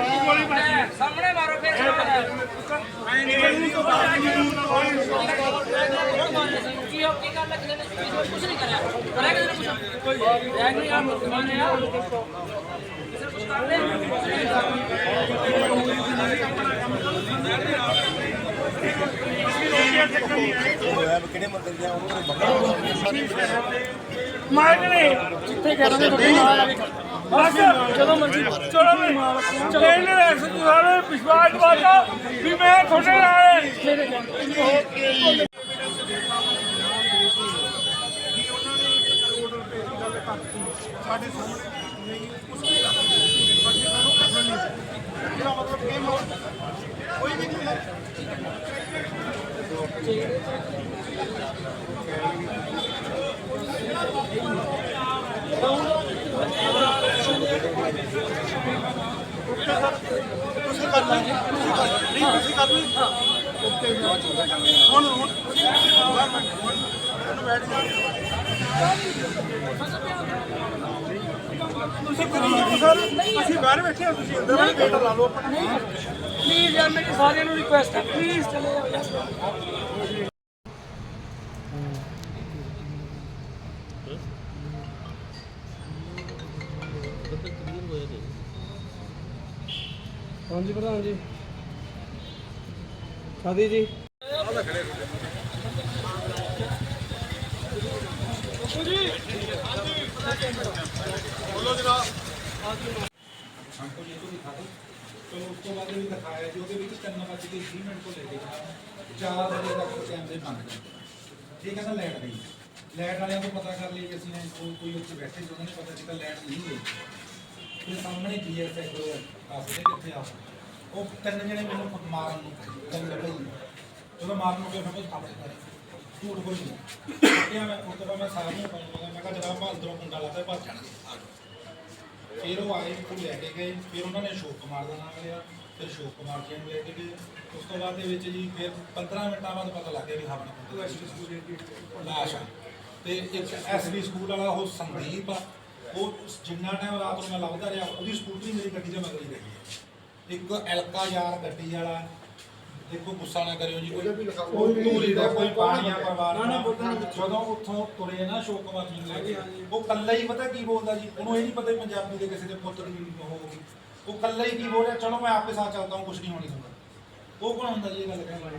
ਸਾਹਮਣੇ ਮਾਰੋ ਫਿਰ ਕੀ ਹੋ ਕੀ ਗੱਲ ਹੈ ਨੇ ਕੁਝ ਨਹੀਂ ਕਰਿਆ ਕਰਿਆ ਕਿਸੇ ਨੇ ਕੁਝ ਕੋਈ ਐਗ ਨਹੀਂ ਆ? ਮੁਸਲਮਾਨ ਆ ਕਿਸੇ ਕੁਝ ਕਰ ਲਿਆ ਮਾਰਨੇ ਜਿੱਥੇ ਕਰਾਂਗੇ ਤੁਹਾਡੇ ਨਾਲ ਆਵੇ ਬਸ। ਜਦੋਂ ਮਰਜ਼ੀ ਚਲੋ ਵੀ ਚਲੋ ਇਹਨੇ ਐਸੇ ਸਾਰੇ ਵਿਸ਼ਵਾਸ ਦਵਾਤਾ ਵੀ ਮੈਂ ਤੁਹਾਡੇ ਨਾਲ ਤੁਸੀਂ ਬਾਹਰ ਬੈਠੇ ਹਾਂ ਤੁਸੀਂ ਅੰਦਰ ਵਾਲੇ ਗੇਟ ਲਾ ਲਓ ਆਪਣਾ ਪਲੀਜ਼ ਯਾਰ ਮੇਰੀ ਸਾਰਿਆਂ ਨੂੰ ਰਿਕੁਐਸਟ ਹੈ ਪਲੀਜ਼ ਚਲੇ ਜਾਓ ਯਾਰ ਹਾਂਜੀ ਪ੍ਰਧਾਨ ਜੀ ਸਾਦੀ ਜੀ हमको ये तो दिखा दो तो उसको बाद भी दिखाया जो ਉਹਦੇ ਵਿੱਚ 3 ਵਜੇ ਦੇ 20 ਮਿੰਟ ਤੋਂ ਲੈ ਕੇ 4 ਵਜੇ ਤੱਕ ਕੈਮਰੇ ਬੰਦ ਕਰ ਠੀਕ ਹੈ ਨਾ ਲਾਈਟ ਨਹੀਂ ਲਾਈਟ ਵਾਲਿਆਂ ਨੂੰ ਪਤਾ ਕਰ ਲਈ ਕਿ ਅਸੀਂ ਨੇ ਕੋਈ ਕੋਈ ਉੱਥੇ ਬੈਠੇ ਸੀ ਉਹਨਾਂ ਨੇ ਪਤਾ ਕੀਤਾ ਫਿਰ ਸਾਹਮਣੇ ਜੀਐਸਐਸ ਦੋ ਦੱਸਦੇ ਕਿੱਥੇ ਆ। ਉਹ ਤਿੰਨ ਜਣੇ ਮੈਨੂੰ ਮਾਰਨ ਨੂੰ ਤਿੰਨ ਲੱਭੇ ਜਦੋਂ ਮਾਰਨ ਨੂੰ ਗਏ ਫਿਰ ਥਾਪੜੇ ਮਾਰੇ ਝੂਠ ਕੋਈ ਨਹੀਂ ਕਿਹਾ ਮੈਂ ਤੋਂ ਬਾਅਦ ਮੈਂ ਸਾਰਿਆਂ ਨੂੰ ਪਾਉਂਗਾ ਮੈਂ ਕਿਹਾ ਜਨਾਬ ਮੈਂ ਅੰਦਰੋਂ ਕੁੰਡਾ ਲਾਤਾ ਭੱਜ ਜਾਓ ਫਿਰ ਉਹ ਆਏ ਉਹ ਲੈ ਕੇ ਗਏ। ਫਿਰ ਉਹਨਾਂ ਨੇ ਅਸ਼ੋਕ ਕੁਮਾਰ ਦਾ ਨਾਮ ਲਿਆ ਫਿਰ ਅਸ਼ੋਕ ਕੁਮਾਰ ਜੀ ਨੂੰ ਲੈ ਕੇ ਗਏ। ਉਸ ਤੋਂ ਬਾਅਦ ਦੇ ਵਿੱਚ ਜੀ ਫਿਰ 15 ਮਿੰਟਾਂ ਬਾਅਦ ਪਤਾ ਲੱਗ ਗਿਆ ਵੀ ਐਸਵੀ ਸਕੂਲ ਲਾਸ਼ ਆ। ਤੇ ਇੱਕ ਐਸਵੀ ਸਕੂਲ ਵਾਲਾ ਉਹ ਸੰਦੀਪ ਆ। ਉਹ ਜਿੰਨਾ ਟਾਈਮ ਰਾਤ ਨੂੰ ਮੈਂ ਲੱਭਦਾ ਰਿਹਾ ਉਹਦੀ ਸਕੂਟਰੀ ਮੇਰੀ ਗੱਡੀ 'ਚ ਮਗਰੀ ਰਹੀ ਹੈ ਇੱਕ ਐਲਕਾ ਯਾਰ ਗੱਡੀ ਵਾਲਾ ਦੇਖੋ ਗੁੱਸਾ ਨਾ ਕਰਿਓ ਜੀ ਕੋਈ ਕੋਈ ਧੂਰੀ ਦਾ ਕੋਈ ਪਾਣੀ ਆ ਪਰਿਵਾਰ ਦਾ ਜਦੋਂ ਉੱਥੋਂ ਤੁਰੇ ਨਾ ਕੁਮਾਰ ਜੀ ਨੂੰ ਲੈ ਕੇ ਉਹ ਕੱਲਾ ਹੀ ਪਤਾ ਕੀ ਬੋਲਦਾ ਜੀ ਉਹਨੂੰ ਇਹ ਨਹੀਂ ਪਤਾ ਪੰਜਾਬੀ ਦੇ ਕਿਸੇ ਦੇ ਪੁੱਤ ਦੀ ਹੋਊਗੀ ਉਹ ਕੱਲਾ ਹੀ ਕੀ ਬੋਲ ਰਿਹਾ ਚਲੋ ਮੈਂ ਆਪੇ ਸਾਥ ਚੱਲਦਾ ਹਾਂ ਕੁਝ ਨਹੀਂ ਹੋਣੀ ਹੁੰਦਾ। ਉਹ ਕੌਣ ਹੁੰਦਾ ਜੀ ਇਹ ਗੱਲ ਕਹਿਣ ਵਾਲਾ?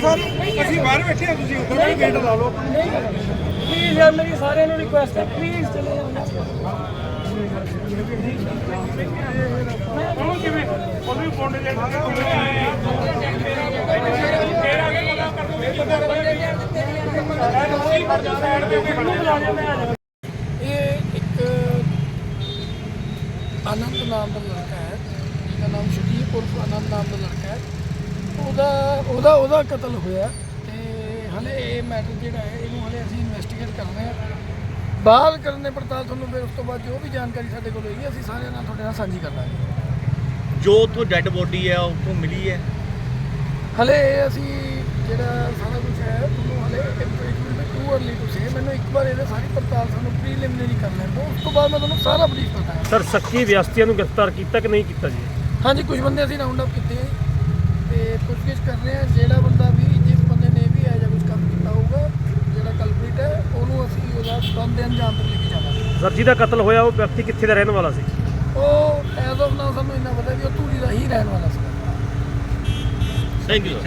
ਅਸੀਂ ਬਾਹਰ ਬੈਠੇ ਹਾਂ ਤੁਸੀਂ ਅੰਦਰ ਵਾਲੇ ਗੇਟ ਲਾ ਲਓ। ਆਪਣਾ ਪਲੀਜ਼ ਯਾਰ ਮੇਰੀ ਸਾਰਿਆਂ ਨੂੰ ਰਿਕੁਐਸਟ ਹੈ। ਪਲੀਜ਼ ਚਲੇ। ਜਾਓ ਉਹਨੂੰ ਕਿਵੇਂ? ਉਹਨੂੰ ਫੋਨ ਦੇ ਇਹ ਇੱਕ ਆਨੰਦ ਨਾਮ ਦਾ ਲੜਕਾ ਹੈ। ਜਿਹਦਾ ਨਾਮ ਸ਼ਦੀਪ ਉਰਫ ਆਨੰਦ ਨਾਮ ਦਾ ਲੜਕਾ ਹੈ। ਉਹਦਾ ਉਹਦਾ ਉਹਦਾ ਕਤਲ ਹੋਇਆ ਤੇ ਹਲੇ ਇਹ ਮੈਟਰ ਜਿਹੜਾ ਹੈ ਇਹਨੂੰ ਹਲੇ ਅਸੀਂ ਇਨਵੈਸਟੀਗੇਟ ਕਰ ਰਹੇ ਹਾਂ। ਬਾਅਦ ਕਰਨ ਦੇ ਪੜਤਾਲ ਤੁਹਾਨੂੰ ਫਿਰ ਉਸ ਤੋਂ ਬਾਅਦ ਜੋ ਵੀ ਜਾਣਕਾਰੀ ਸਾਡੇ ਕੋਲ ਹੋਏਗੀ ਅਸੀਂ ਸਾਰਿਆਂ ਨਾਲ ਤੁਹਾਡੇ ਨਾਲ ਸਾਂਝੀ ਕਰ ਲਾਂਗੇ। ਜੋ ਉੱਥੋਂ ਡੈੱਡ ਬੋਡੀ ਹੈ ਉੱਥੋਂ ਮਿਲੀ ਹੈ? ਹਲੇ ਅਸੀਂ ਜਿਹੜਾ ਸਾਰਾ ਕੁਝ ਹੈ ਤੁਹਾਨੂੰ ਹਲੇ information too early to say ਮੈਨੂੰ ਇੱਕ ਵਾਰ ਇਹਦੇ ਸਾਰੀ ਪੜਤਾਲ ਸਾਨੂੰ ਪ੍ਰੀਲਿਮਿਨਰੀ ਕਰ ਲੈਣ ਦਿਓ ਉਸ ਤੋਂ ਬਾਅਦ ਮੈਂ ਤੁਹਾਨੂੰ ਸਾਰਾ ਬਰੀਫ ਕਰਦਾ ਸਰ ਸੱਕੀ ਵਿਅਸਤੀਆਂ ਨੂੰ ਗ੍ਰਿਫਤਾਰ ਕੀਤਾ ਕਿ ਨਹੀਂ ਕੀਤਾ ਜੀ? ਹਾਂਜੀ ਕੁਝ ਬੰਦੇ ਅਸੀਂ ਰਾਉਂਡ ਅਪ ਕੀਤੇ। ਆ ਜੀ ਪੁੱਛਗਿੱਛ ਕਰ ਰਹੇ ਹਾਂ ਜਿਹੜਾ ਬੰਦਾ ਵੀ ਜਿਸ ਬੰਦੇ ਨੇ ਵੀ ਇਹ ਜਿਹਾ ਕੁਝ ਕੰਮ ਕੀਤਾ ਹੋਊਗਾ ਜਿਹੜਾ ਕਲਪ੍ਰੀਟ ਹੈ ਉਹਨੂੰ ਅਸੀਂ ਉਹਦਾ ਬੰਦੇ ਅੰਜਾਮ ਤੱਕ ਲੈ ਕੇ ਜਾਵਾਂਗੇ। ਸਰ ਜਿਹਦਾ ਕਤਲ ਹੋਇਆ ਉਹ ਵਿਅਕਤੀ ਕਿੱਥੇ ਦਾ ਰਹਿਣ ਵਾਲਾ ਸੀ? ਉਹ ਐਜ਼ ਆਫ ਨਾਓ ਸਾਨੂੰ ਇੰਨਾ ਪਤਾ ਵੀ ਉਹ ਧੂਰੀ ਦਾ ਹੀ ਰਹਿਣ ਵਾਲਾ ਸੀ। Thank you